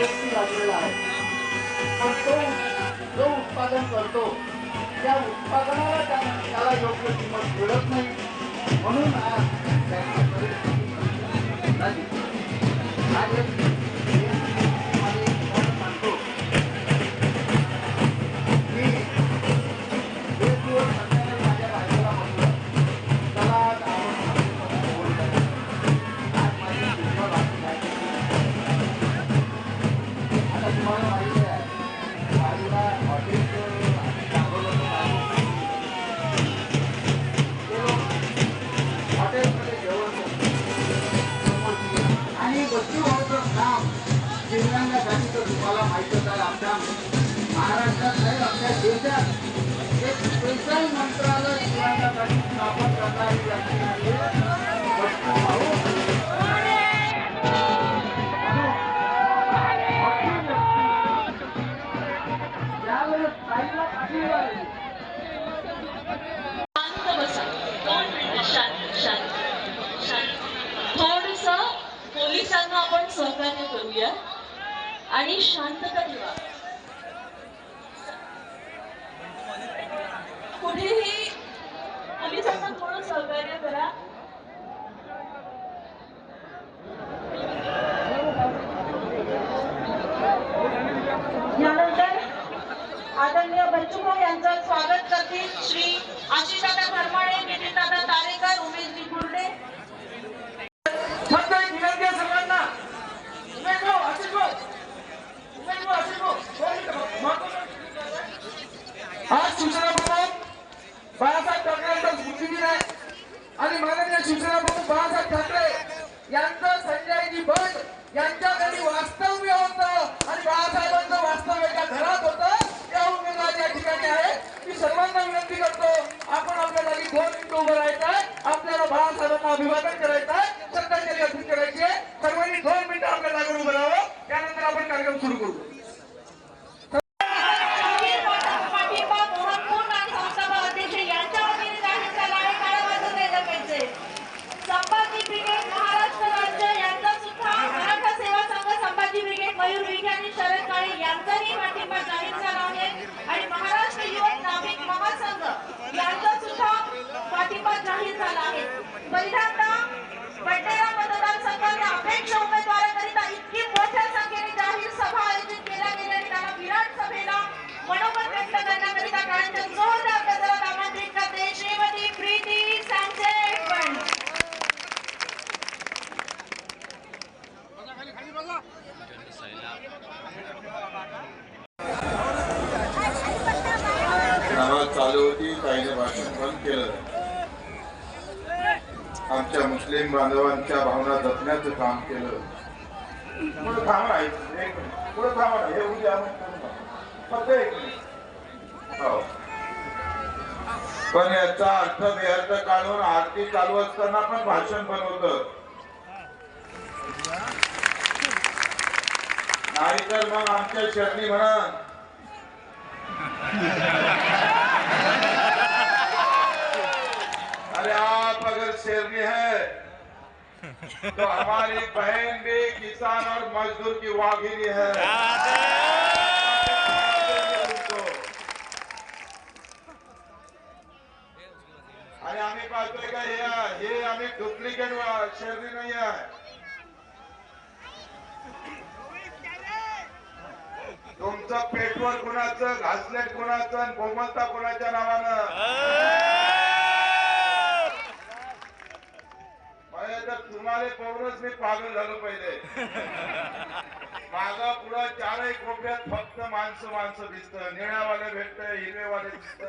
पाण्यावरती लागलेला आहे पण तो जो उत्पादन करतो त्या उत्पादनाला त्याला योग्य किंमत मिळत नाही म्हणून आज त्याची परिस्थिती झाली पोलिसांना आपण सहकार्य करूया. आणि शांतता ठेवा कुठेही पोलिसांना थोडं सहकार्य करा यानंतर आदरणीय बच्चूभाऊ यांचं स्वागत करतील श्री आशिषदादा धर्माळे नितीनदादा तारेकर उमेशजी गुर्डे फक्त एक विनंती आहे सर्वांना उमेश भाऊ आशिष भाऊ उमेश भाऊ आशिष भाऊ दोन मिनिटं महत्त्वाचं. आज शिवसेना प्रमुख बाळासाहेब ठाकरे यांचा बुद्धिदिन आहे आणि माननीय शिवसेना प्रमुख बाळासाहेब ठाकरे यांचं संजयजी भट यांच्या घरी वास्तव्य होतं आणि बाळासाहेबांचं वास्तव्य एका घरात होतं या उमेदवार या ठिकाणी आहे मी सर्वांना विनंती करतो आपण आपल्या जागी दोन मिनिटं उभं राहायचं आहे आपल्याला बाळासाहेबांना अभिवादन करायचं आहे श्रद्धांजली अर्पित करायची आहे सर्वांनी दोन मिनिटं आपल्या जागेवर उभं राहावं त्यानंतर आपण कार्यक्रम सुरू करू पाठिंबा मोहन कोण आणि संस्थापक अध्यक्ष यांच्या वतीने जाहीर झाला आहे काळा वाजून नाही जपायचे संभाजी ब्रिगेड महाराष्ट्र राज्य यांचा सुद्धा मराठा सेवा संघ संभाजी ब्रिगेड मयूर विखे आणि शरद काळे यांचाही पाठिंबा जाहीर झाला आहे आणि महाराष्ट्र युवक नाभिक महासंघ यांचा सुद्धा पाठिंबा जाहीर झाला आहे पहिल्यांदा बंडेरा मतदारसंघाने अपेक्षा उमेदवाराकरिता इतकी मोठ्या संख्येने जाहीर सभा आयोजित केल्या गेल्या आणि त्यांना विराट सभेला मनोगत व्यक्त करण्याकरिता काळाच्या जोरदार गजरात आमंत्रित करते श्रीमती प्रीती सांचे पण नाराज चालू होती ताईने भाषण बंद केलं आमच्या मुस्लिम बांधवांच्या भावना जपण्याचं काम केलं. पुढे थांबा एक पुढे थांबा हे उद्या फक्त एक हो. पण याचा अर्थ व्यर्थ काढून आरती चालू असताना पण भाषण बनवलं नाही तर मग आमच्या शरणी म्हणा. शेरनी है। तो हमारी बहन भी किसान और मजदूर की वाघिनी है। आणि आम्ही पाहतोय का हे हे आम्ही डुप्लिकेट शेरनी नाही आहे तुमचं पेट्रोल कुणाचं घासलेट कुणाचं आणि कोमलता कुणाच्या नावानं मला तर तुम्हाला पाहूनच मी पागल झालो पहिले. माग पुढं चारही कोपऱ्यात फक्त माणसं माणसं दिसत. निळ्यावाले भेटतंय हिरवेवाले दिसत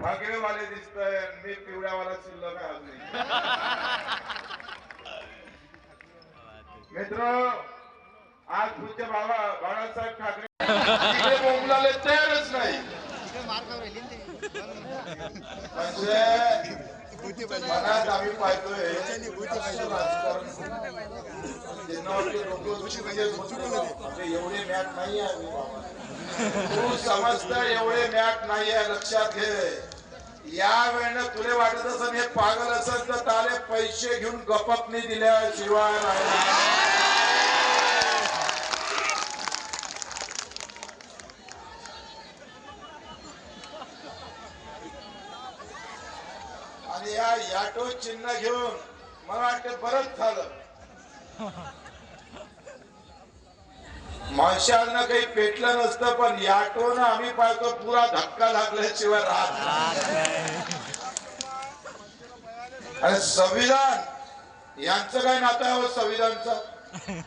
भगवेवाले दिसतंय आणि मी पिवळ्यावाला शिल्लक आहे अजून मित्र आज पूज्य बाबा बाळासाहेब ठाकरे बोंबलाले तयारच नाही. म्हणजे मनात आम्ही पाहतोय. असं म्हणजे एवढे मॅट नाही. तू समजत एवढे मॅट नाही आहे लक्षात घे. या वेळेनं तुले वाटत असेल हे पागल असेल तर ताले पैसे घेऊन गपपणी दिल्याशिवाय राहिला. आणि तो चिन्ह घेऊन मला वाटतं बरंच झालं. माणसांना काही पेटलं नसतं पण याटोनं आम्ही पाहतो पुरा धक्का लागल्याशिवाय राहत आणि संविधान यांचं काय नातं आहे हो संविधानचं?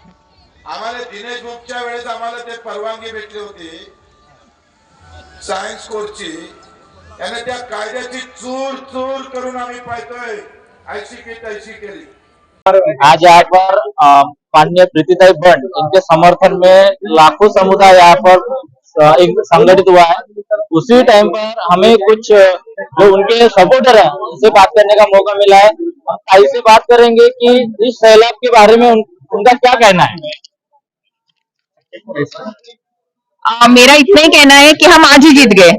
आम्हाला दिनेश बुकच्या वेळेस आम्हाला ते परवानगी भेटली होती. सायन्स कोर्सची. त्याने त्या कायद्याची चूर चूर करून आम्ही पाहतोय. ऐशी की तैशी केली. आज यहाँ पर माननीय प्रीतिताई बंड इनके समर्थन में लाखों समुदाय यहाँ पर एक संगठित हुआ है. उसी टाइम पर हमें कुछ जो उनके सपोर्टर हैं उनसे बात करने का मौका मिला है। हम ताई से बात करेंगे कि इस सैलाब के बारे में उन, उनका क्या कहना है? आ, मेरा इतना ही कहना है कि हम आज ही जीत गए।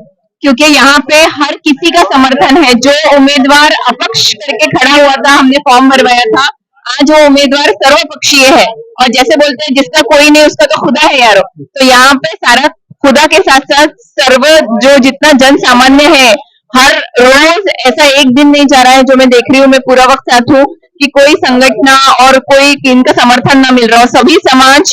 क्योंकि यहाँ पे हर किसी का समर्थन है। जो उम्मीदवार अपक्ष करके खड़ा हुआ था, हमने फॉर्म भरवाया था। आज वो उम्मीदवार सर्वपक्षीय है। और जैसे बोलते हैं, जिसका कोई नहीं, उसका तो खुदा है यारो। तो यहाँ पे सारा खुदा के साथ साथ सर्व, जो जितना जन सामान्य है, हर रोज ऐसा एक दिन नहीं जा रहा है, जो मैं देख रही हूँ, मैं पूरा वक्त साथ हूँ, कि कोई संगठना और कोई इनका समर्थन ना मिल रहा हो। सभी समाज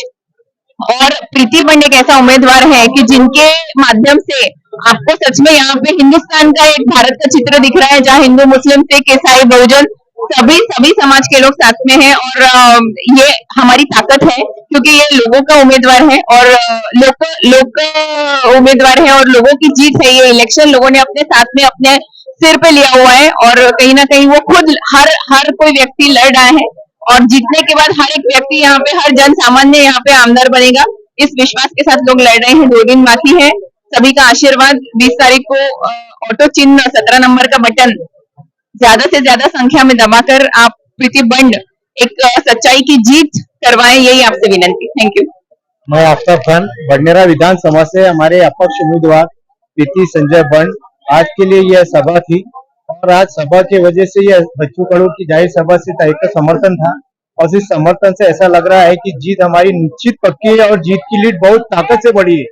और प्रीति एक ऐसा उम्मीदवार है कि जिनके माध्यम से आपको सच में यहाँ पे हिंदुस्तान का एक भारत का चित्र दिख रहा है, जहाँ हिंदू, मुस्लिम, सिख, ईसाई, बहुजन सभी सभी समाज के लोग साथ में हैं और ये हमारी ताकत है क्योंकि ये लोगों का उम्मीदवार है और लोग लोग का उम्मीदवार है और लोगों की जीत है ये इलेक्शन लोगों ने अपने साथ में अपने सिर पे लिया हुआ है और कहीं ना कहीं वो खुद हर हर कोई व्यक्ति लड़ रहा है। और जीतने के बाद हर एक व्यक्ति यहाँ पे, हर जन सामान्य यहाँ पे आमदार बनेगा। इस विश्वास के साथ लोग लड़ रहे हैं, दो दिन बाकी है। सभी का आशीर्वाद, बीस तारीख को ऑटो चिन्ह, सत्रह नंबर का बटन, ज़्यादा से ज़्यादा संख्या में दबाकर आप प्रीति बंड, एक सच्चाई की जीत करवाएँ, यही आपसे विनंती। थैंक यू मैं आफ्ताब खान बडनेरा विधानसभा से हमारे अपक्ष उम्मीदवार प्रीति संजय बंड। आज के लिए यह सभा थी। और आज सभा की वजह से ये बच्चों कड़ों की जाहिर सभा से तय का समर्थन था। और इस समर्थन से ऐसा लग रहा है कि जीत हमारी निश्चित पक्की है और जीत की लीड बहुत ताकत से बढ़ी है।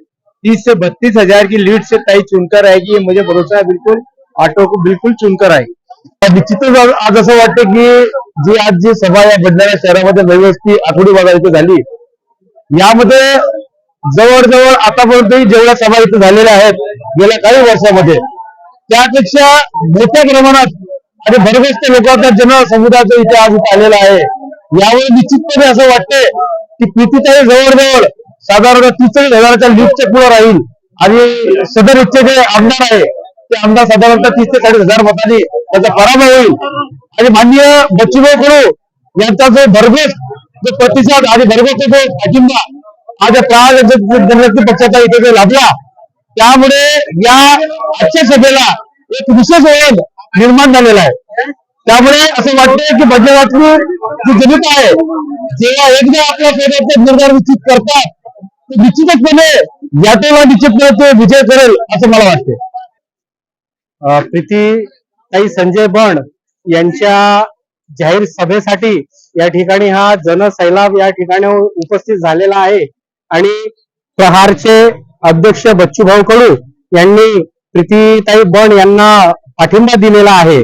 तीस से बत्तीस हजार की लीड से तय चुनकर आएगी ये मुझे भरोसा है बिल्कुल। ऑटो को बिल्कुल चुनकर आएगी। निश्चितच आज असं वाटतं की जी आज जी सभा या बदनारा शहरामध्ये व्यवस्थित आठवडी बघा इथे झाली। यामध्ये जवळजवळ आतापर्यंत जेवढ्या सभा इथे झालेल्या आहेत गेल्या काही वर्षामध्ये त्यापेक्षा मोठ्या प्रमाणात आणि भरगस्त लोकांचा जनसमुदायाचा इथे आज आलेला आहे. यावेळी निश्चितपणे असं वाटतंय की प्रीतीताई जवळजवळ साधारण तीस हजाराच्या लीडच्या पुढे राहील आणि सदर इच्छे जे आमदार आहे ते आमदार साधारणतः तीस ते चाळीस हजार मतांनी त्याचा पराभव होईल. आणि माननीय बच्चूभाऊ कडू यांचा जो भरघोस जो प्रतिसाद आणि भरघोस जो पाठिंबा आज ज्या प्रहार जनशक्ती पक्षाचा इथे जो लाभला त्यामुळे या आजच्या सभेला एक विशेष ओळख निर्माण झालेला आहे. त्यामुळे असं वाटतंय की बदलावातली जी जनता आहे जेव्हा एकदा आपल्यासोबत निर्धार निश्चित करतात तर निश्चितचपणे याटोला निश्चित ते विजय करेल असं मला वाटते प्रीती ताई संजय बंड यांच्या जाहीर सभेसाठी या ठिकाणी हा जनसैलाब या ठिकाणी उपस्थित झालेला आहे. आणि प्रहारचे अध्यक्ष बच्चूभाऊ कडू यांनी प्रीतीताई बण यांना पाठिंबा दिलेला आहे.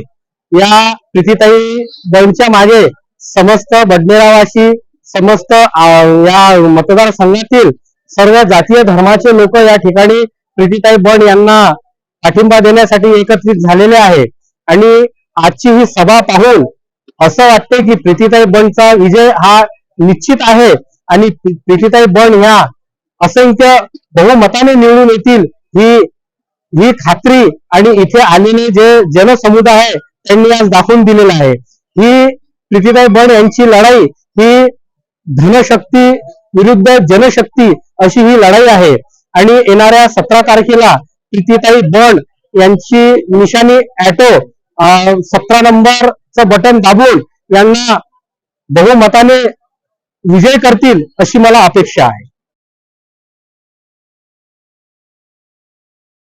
या प्रीतीताई बणच्या मागे समस्त बडनेरावासी समस्त या मतदारसंघातील सर्व जातीय धर्माचे लोक या ठिकाणी प्रीतीताई बण यांना पाठिंबा देण्यासाठी एकत्रित झालेले आहे. आणि आजची ही सभा पाहून असं वाटते की प्रीतीताई बणचा विजय हा निश्चित आहे. आणि प्रीतीताई बण ह्या असंख्य बहुमताने निवडून येतील ही ही खात्री आणि इथे आलेले जे जनसमुदाय आहे त्यांनी आज दाखवून दिलेलं आहे. ही प्रीतीताई बड यांची लढाई ही धनशक्ती विरुद्ध जनशक्ती अशी ही लढाई आहे. आणि येणाऱ्या सतरा तारखेला प्रीतीताई बड यांची निशाणी ऍटो सतरा नंबरचं बटन दाबून यांना बहुमताने विजय करतील अशी मला अपेक्षा आहे.